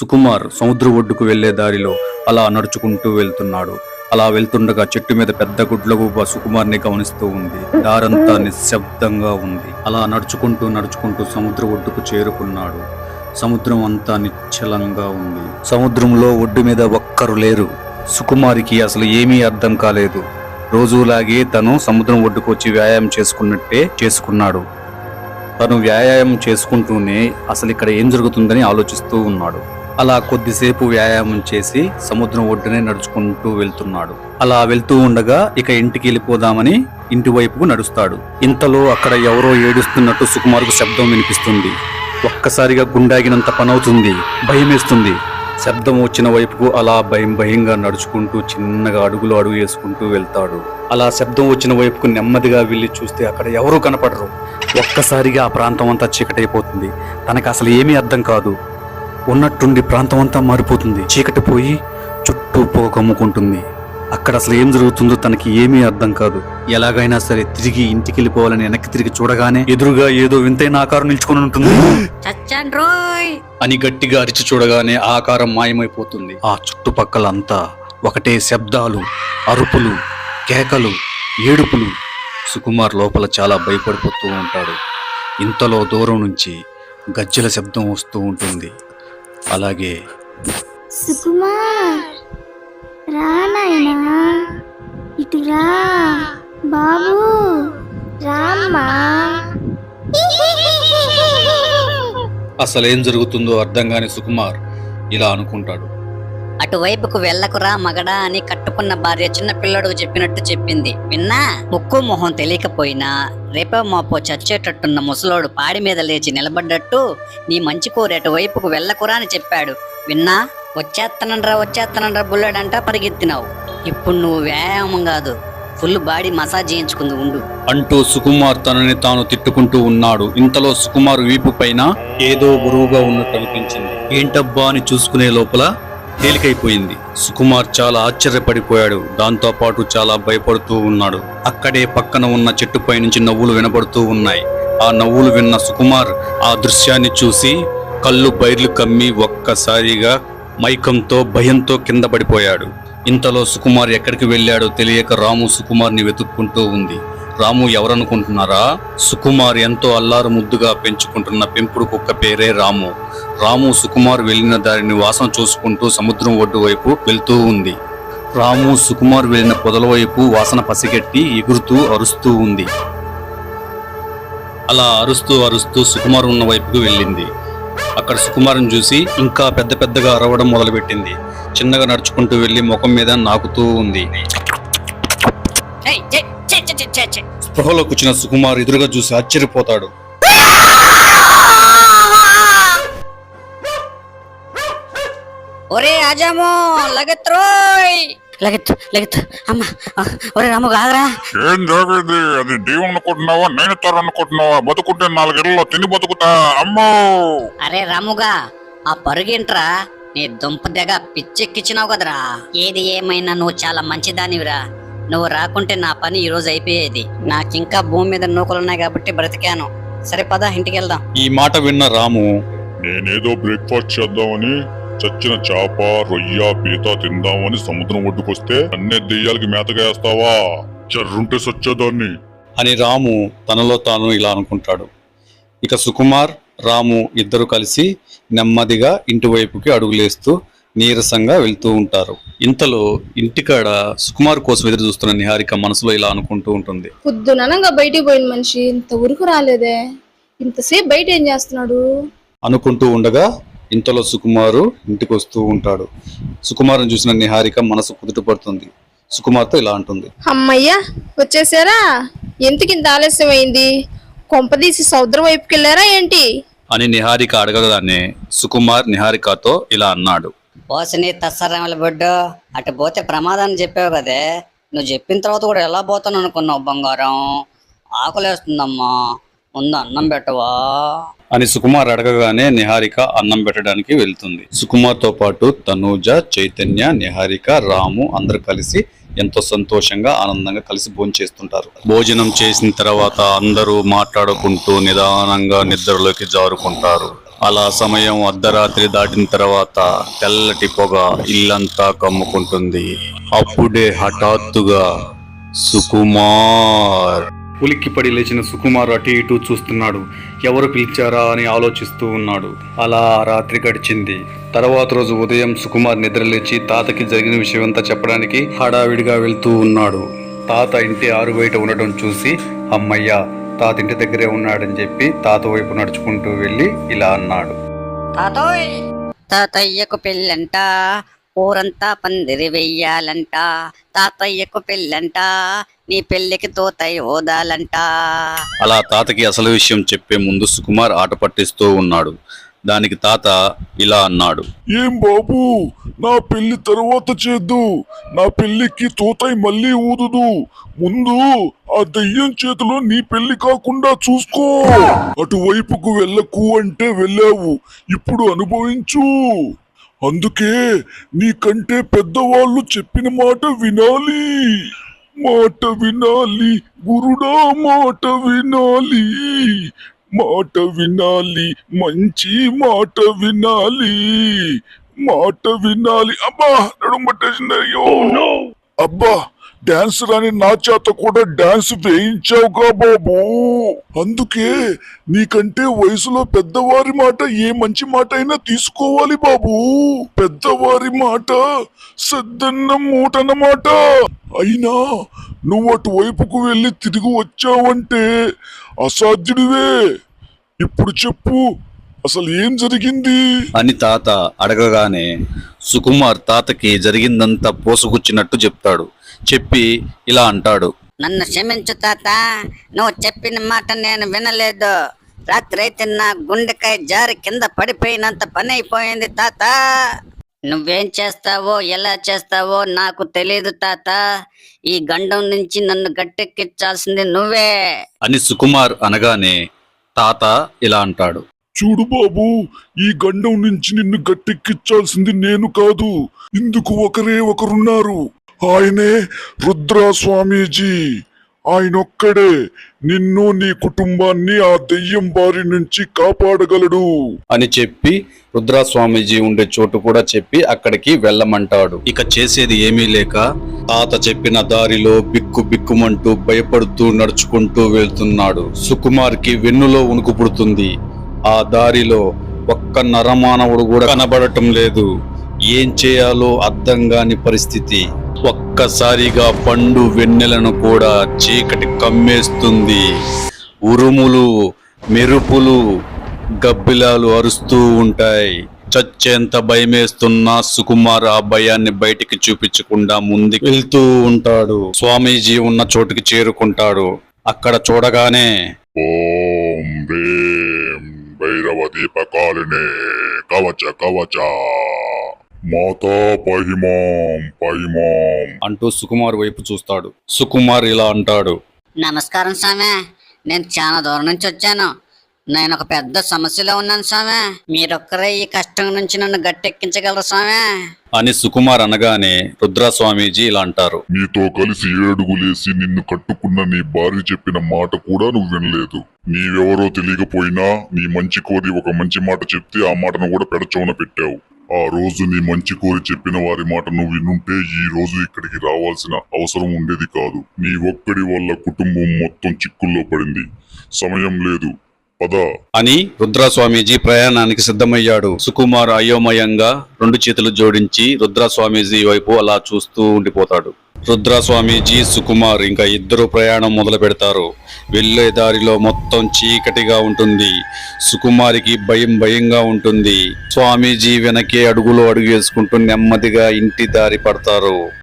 సుకుమార్ సముద్ర ఒడ్డుకు వెళ్ళే దారిలో అలా నడుచుకుంటూ వెళ్తున్నాడు. అలా వెళ్తుండగా చెట్టు మీద పెద్ద గుడ్లగూబ సుకుమార్ని గమనిస్తూ ఉంది. దారంతా నిశ్శబ్దంగా ఉంది. అలా నడుచుకుంటూ నడుచుకుంటూ సముద్ర ఒడ్డుకు చేరుకున్నాడు. సముద్రం అంతా నిశ్చలంగా ఉంది. సముద్రంలో ఒడ్డు మీద ఒక్కరు లేరు. సుకుమారికి అసలు ఏమీ అర్థం కాలేదు. రోజులాగే తను సముద్రం ఒడ్డుకు వచ్చి వ్యాయామం చేసుకున్నట్టే చేసుకున్నాడు. తను వ్యాయామం చేసుకుంటూనే అసలు ఇక్కడ ఏం జరుగుతుందని ఆలోచిస్తూ ఉన్నాడు. అలా కొద్దిసేపు వ్యాయామం చేసి సముద్రం ఒడ్డునే నడుచుకుంటూ వెళ్తున్నాడు. అలా వెళ్తూ ఉండగా ఇక ఇంటికి వెళ్ళిపోదామని ఇంటి వైపుకు నడుస్తాడు. ఇంతలో అక్కడ ఎవరో ఏడుస్తున్నట్టు సుకుమార్కు శబ్దం వినిపిస్తుంది. ఒక్కసారిగా గుండాగినంత పనవుతుంది. భయమేస్తుంది. శబ్దం వచ్చిన వైపుకు అలా భయం భయంగా నడుచుకుంటూ చిన్నగా అడుగులు అడుగు వేసుకుంటూ వెళ్తాడు. అలా శబ్దం వచ్చిన వైపుకు నెమ్మదిగా వెళ్ళి చూస్తే అక్కడ ఎవరూ కనపడరు. ఒక్కసారిగా ఆ ప్రాంతం అంతా చీకటైపోతుంది. తనకు అసలు ఏమీ అర్థం కాదు. ఉన్నట్టుండి ప్రాంతం అంతా మారిపోతుంది. చీకటి పోయి చుట్టూ పొగ కమ్ముకుంటుంది. అక్కడ అసలు ఏం జరుగుతుందో తనకి ఏమీ అర్థం కాదు. ఎలాగైనా సరే తిరిగి ఇంటికి వెళ్ళిపోవాలని వెనక్కి తిరిగి చూడగానే ఎదురుగా ఏదో వింతైన ఆకారం నిల్చుకొని ఉంటుంది. అని గట్టిగా అరిచి చూడగానే ఆ ఆకారం మాయమైపోతుంది. ఆ చుట్టుపక్కలంతా ఒకటే శబ్దాలు అరుపులు కేకలు ఏడుపులు. సుకుమార్ లోపల చాలా భయపడిపోతూ ఉంటాడు. ఇంతలో దూరం నుంచి గజ్జల శబ్దం వస్తూ ఉంటుంది. అలాగే సుకుమార్ రా నాయనా. ఇటు రా. బాబు రామ్మా అసలేం జరుగుతుందో అర్థం కాని సుకుమార్ ఇలా అనుకుంటాడు. అటువైపుకు వెళ్ళకురా మగడా అని కట్టుకున్న భార్య చిన్నపిల్లడుకు చెప్పినట్టు చెప్పింది. విన్నా? ముక్కు మొహం తెలియకపోయినా రేపో మాపో చచ్చేటట్టున్న ముసలోడు పాడి మీద లేచి నిలబడ్డట్టు నీ మంచి కోరి అటువైపుకు వెళ్ళకురా అని చెప్పాడు. విన్నా? వచ్చేత్తనండ్రా వచ్చేత్తనండ్రా బుల్లడంట పరిగెత్తినావు. ఇప్పుడు నువ్వు వ్యాయామం కాదు ఫుల్ బాడీ మసాజ్ చేయించుకుంది ఉండు. అంటూ సుకుమార్ తనని తాను తిట్టుకుంటూ ఉన్నాడు. ఇంతలో సుకుమార్ వీపు పైన ఏదో బరువుగా ఉన్నట్టు అనిపించింది. ఏంటబ్బా అని చూసుకునే లోపల తేలికైపోయింది. సుకుమార్ చాలా ఆశ్చర్యపడిపోయాడు. దాంతోపాటు చాలా భయపడుతూ ఉన్నాడు. అక్కడే పక్కన ఉన్న చెట్టుపై నుంచి నవ్వులు వినబడుతూ ఉన్నాయి. ఆ నవ్వులు విన్న సుకుమార్ ఆ దృశ్యాన్ని చూసి కళ్ళు బైర్లు కమ్మి ఒక్కసారిగా మైకంతో భయంతో కింద పడిపోయాడు. ఇంతలో సుకుమార్ ఎక్కడికి వెళ్ళాడో తెలియక రాము సుకుమార్ని వెతుక్కుంటూ ఉంది. రాము ఎవరనుకుంటున్నారా? సుకుమార్ ఎంతో అల్లారు ముద్దుగా పెంచుకుంటున్న పెంపుడు కుక్క పేరే రాము. రాము సుకుమార్ వెళ్ళిన దారిని వాసన చూసుకుంటూ సముద్రం ఒడ్డు వైపు వెళ్తూ ఉంది. రాము సుకుమార్ వెళ్ళిన పొదల వైపు వాసన పసిగట్టి ఎగురుతూ అరుస్తూ ఉంది. అలా అరుస్తూ అరుస్తూ సుకుమార్ ఉన్న వైపుకు వెళ్ళింది. అక్కడ సుకుమార్ని చూసి ఇంకా పెద్ద పెద్దగా అరవడం మొదలుపెట్టింది. చిన్నగా నడుచుకుంటూ వెళ్ళి ముఖం మీద నాకుతూ ఉంది. ఏయ్, ఛే, ఛే, ఛే, ఛే, ఛే, ఛే. స్పృహలో కూర్చున్న సుకుమార్ ఎదురుగా చూసి ఆశ్చర్యపోతాడు. ఒరే అజామో లగత్రోయ్! లగత్ లగత్ అమ్మ ఒరే రాము కాగరా ఏం జరిగింది? అది దేవుని అనుకుంటున్నావా? నేను తర అనుకుంటున్నావా? బతుకుంటే నాలుగేళ్ళలో తిని బతుకుతా. అమ్మో! అరే రాముగా ఆ పరుగేంట్రా? నీ దుంప దగ్గ పిచ్చెక్కిచ్చినావు కదరా. ఏది ఏమైనా నువ్వు చాలా మంచిదానివిరా. నువ్వు రాకుంటే నా పని ఈ రోజు అయిపోయేది. నాకింకా భూమి మీద నూకలున్నాయి కాబట్టి బ్రతికాను. సరే పద ఇంటికి వెళ్దాం ఈ మాట విన్న రాము నేనేదో బ్రేక్ఫాస్ట్ చేద్దామని చచ్చిన చేప రొయ్య పీత తిందామని సముద్రం ఒడ్డుకొస్తే అన్నే దెయ్యాలకి మేతగా వేస్తావా? చర్రుంటే సచ్చేదాన్ని. అని రాము తనలో తాను ఇలా అనుకుంటాడు. ఇక సుకుమార్ రాము ఇద్దరు కలిసి నెమ్మదిగా ఇంటి వైపుకి అడుగులేస్తూ నీరసంగా వెళ్తూ ఉంటారు. ఇంతలో ఇంటికాడ సుకుమార్ కోసం ఎదురు చూస్తున్న నిహారిక మనసులో ఇలా అనుకుంటూ ఉంటుంది. పొద్దుననంగా బయటికి పోయిన మనిషి ఇంత ఉరుకు రాలేదే. ఇంతసేపు బయట ఏం చేస్తున్నాడు? అనుకుంటూ ఉండగా ఇంతలో సుకుమారు ఇంటికి వస్తూ ఉంటాడు. సుకుమారుని చూసిన నిహారిక మనసు కుదుట పడుతుంది. సుకుమార్తో ఇలా అంటుంది. అమ్మయ్యా వచ్చేసారా? ఎందుకు ఇంత ఆలస్యం అయింది? కొంపదీసి సముద్రం వైపుకి వెళ్ళారా ఏంటి? అని నిహారిక అడగగానే సుకుమార్ నిహారికతో ఇలా అన్నాడు. ఓసిని తస్సరమల బిడ్డు అటు పోతే ప్రమాదాన్ని చెప్పావు కదే. నువ్వు చెప్పిన తర్వాత కూడా ఎలా పోతాను అనుకున్నావు బంగారం? ఆకలేస్తుందమ్మా. ముందు అన్నం పెట్టవా? అని సుకుమార్ అడగగానే నిహారిక అన్నం పెట్టడానికి వెళ్తుంది. సుకుమార్తో పాటు తనూజ చైతన్య నిహారిక రాము అందరు కలిసి ఎంతో సంతోషంగా ఆనందంగా కలిసి భోజనం చేస్తుంటారు. భోజనం చేసిన తర్వాత అందరూ మాట్లాడుకుంటూ నిదానంగా నిద్రలోకి జారుకుంటారు. అలా సమయం అర్ధరాత్రి దాటిన తర్వాత తెల్లటి పొగ ఇల్లంతా కమ్ముకుంటుంది. అప్పుడే హఠాత్తుగా సుకుమార్. ఉలిక్కిపడి లేచిన సుకుమార్ అటు ఇటు చూస్తున్నాడు. ఎవరు పిలిచారా అని ఆలోచిస్తూ ఉన్నాడు. అలా రాత్రి గడిచింది. తర్వాత రోజు ఉదయం సుకుమార్ నిద్రలేచి తాతకి జరిగిన విషయమంతా చెప్పడానికి హడావిడిగా వెళ్తూ ఉన్నాడు. తాత ఇంటి ఆరు బయట ఉండటం చూసి అమ్మయ్య తాత ఇంటి దగ్గరే ఉన్నాడని చెప్పి తాత వైపు నడుచుకుంటూ వెళ్ళి ఇలా అన్నాడు. తాతోయ్! తాతయ్యకు పెళ్ళంట ఊరంతా పందిరి వెయ్యాలంట. తాతయ్యకు పెళ్ళంట నీ పెళ్ళికి తోతయ్య ఓదాలంట. అలా తాతకి అసలు విషయం చెప్పే ముందు సుకుమార్ ఆట పట్టిస్తూ ఉన్నాడు. దానికి తాత ఇలా అన్నాడు. ఏం బాబు నా పెళ్ళి తరువాత చేద్దు. నా పెళ్ళికి తోతాయి మళ్ళీ ఊదుదు. ముందు ఆ దయ్యం చేతిలో నీ పెళ్ళి కాకుండా చూసుకో. అటువైపుకు వెళ్ళకు అంటే వెళ్ళావు. ఇప్పుడు అనుభవించు. అందుకే నీకంటే పెద్దవాళ్ళు చెప్పిన మాట వినాలి. మాట వినాలి గురుడా మాట వినాలి. మాట వినాలి మంచి మాట వినాలి. మాట వినాలి. అబ్బా నడుము పట్టేసింది అయ్యో. అబ్బా డాన్స్ రాని నా చేత కూడా డాన్స్ వేయించావుగా బాబు. అందుకే నీకంటే వయసులో పెద్దవారి మాట ఏ మంచి మాట అయినా తీసుకోవాలి బాబు. పెద్దవారి మాట సద్దన్న మూటన్నమాట అయినా నువ్వు అటువైపుకు వెళ్ళి తిరిగి వచ్చావంటే అసాధ్యుడివే. ఇప్పుడు చెప్పు అసలు ఏం జరిగింది? అని తాత అడగగానే సుకుమార్ తాతకి జరిగిందంతా పోసుకొచ్చినట్టు చెప్తాడు. చెప్పి ఇలా అంటాడు. నన్ను క్షమించు తాత నువ్వు చెప్పిన మాట నేను వినలేదు. రాత్రి అయితే నా గుండెకాయ జారి కింద పడిపోయినంత పని అయిపోయింది తాత. నువ్వేం చేస్తావో ఎలా చేస్తావో నాకు తెలియదు తాత. ఈ గండం నుంచి నన్ను గట్టెక్కించాల్సింది నువ్వే. అని సుకుమార్ అనగానే తాత ఇలా అంటాడు. చూడు బాబు ఈ గండం నుంచి నిన్ను గట్టెక్కించాల్సింది నేను కాదు. ఇందుకు ఒకరే ఒకరున్నారు. ఆయనే రుద్ర స్వామీజీ ఆయనొక్కడే. నిన్ను నీ కుటుంబాన్ని ఆ దెయ్యం బారి నుంచి కాపాడగలడు. అని చెప్పి రుద్రస్వామీజీ ఉండే చోటు కూడా చెప్పి అక్కడికి వెళ్ళమంటాడు. ఇక చేసేది ఏమీ లేక తాత చెప్పిన దారిలో బిక్కు బిక్కుమంటూ భయపడుతూ నడుచుకుంటూ వెళ్తున్నాడు. సుకుమార్కి వెన్నులో ఉణుకు పుడుతుంది. ఆ దారిలో ఒక్క నరమానవుడు కూడా కనబడటం లేదు. ఏం చేయాలో అర్థం కాని పరిస్థితి. ఒక్కసారిగా పండు వెన్నెలను కూడా చీకటి కమ్మేస్తుంది. ఉరుములు మెరుపులు గబ్బిలాలు అరుస్తూ ఉంటాయి. చచ్చేంత భయమేస్తున్న సుకుమార్ ఆ భయాన్ని బయటికి చూపించకుండా ముందుకు వెళ్తూ ఉంటాడు. స్వామీజీ ఉన్న చోటుకి చేరుకుంటాడు. అక్కడ చూడగానే ఓం భీం భైరవ దీపకాలినే కవచ కవచ మాతా పహిమాం పహిమాం. అంటూ సుకుమార్ వైపు చూస్తాడు. సుకుమార్ ఇలా అంటాడు. నమస్కారం స్వామి. నేను చాలా దూరం నుంచి వచ్చాను. నేను ఒక పెద్ద సమస్యలో ఉన్నాను స్వామి. మీరొక్కరే ఈ కష్టం నుంచి నన్ను గట్టెక్కించగలరు స్వామి. అని సుకుమార్ అనగానే రుద్రస్వామీజీ ఇలా అంటారు. నీతో కలిసి ఏడుగులేసి నిన్ను కట్టుకున్న నీ భార్య చెప్పిన మాట కూడా నువ్వు వినలేదు. నీవెవరో తెలియకపోయినా నీ మంచి కోరి ఒక మంచి మాట చెప్తే ఆ మాటను కూడా పెడచోన పెట్టావు. ఆ రోజు నీ మంచి కోరి చెప్పిన వారి మాట నువ్వు వినుంటే ఈ రోజు ఇక్కడికి రావాల్సిన అవసరం ఉండేది కాదు. నీ ఒక్కడి వల్ల కుటుంబం మొత్తం చిక్కుల్లో పడింది. సమయం లేదు. పద. అని రుద్రస్వామీజీ ప్రయాణానికి సిద్ధమయ్యాడు. సుకుమార్ అయోమయంగా రెండు చేతులు జోడించి రుద్రస్వామీజీ వైపు అలా చూస్తూ ఉండిపోతాడు. రుద్రస్వామీజీ సుకుమార్ ఇంకా ఇద్దరు ప్రయాణం మొదలు పెడతారు. వెళ్ళే దారిలో మొత్తం చీకటిగా ఉంటుంది. సుకుమారికి భయం భయంగా ఉంటుంది. స్వామీజీ వెనకే అడుగులో అడుగు వేసుకుంటూ నెమ్మదిగా ఇంటి దారి పడతారు.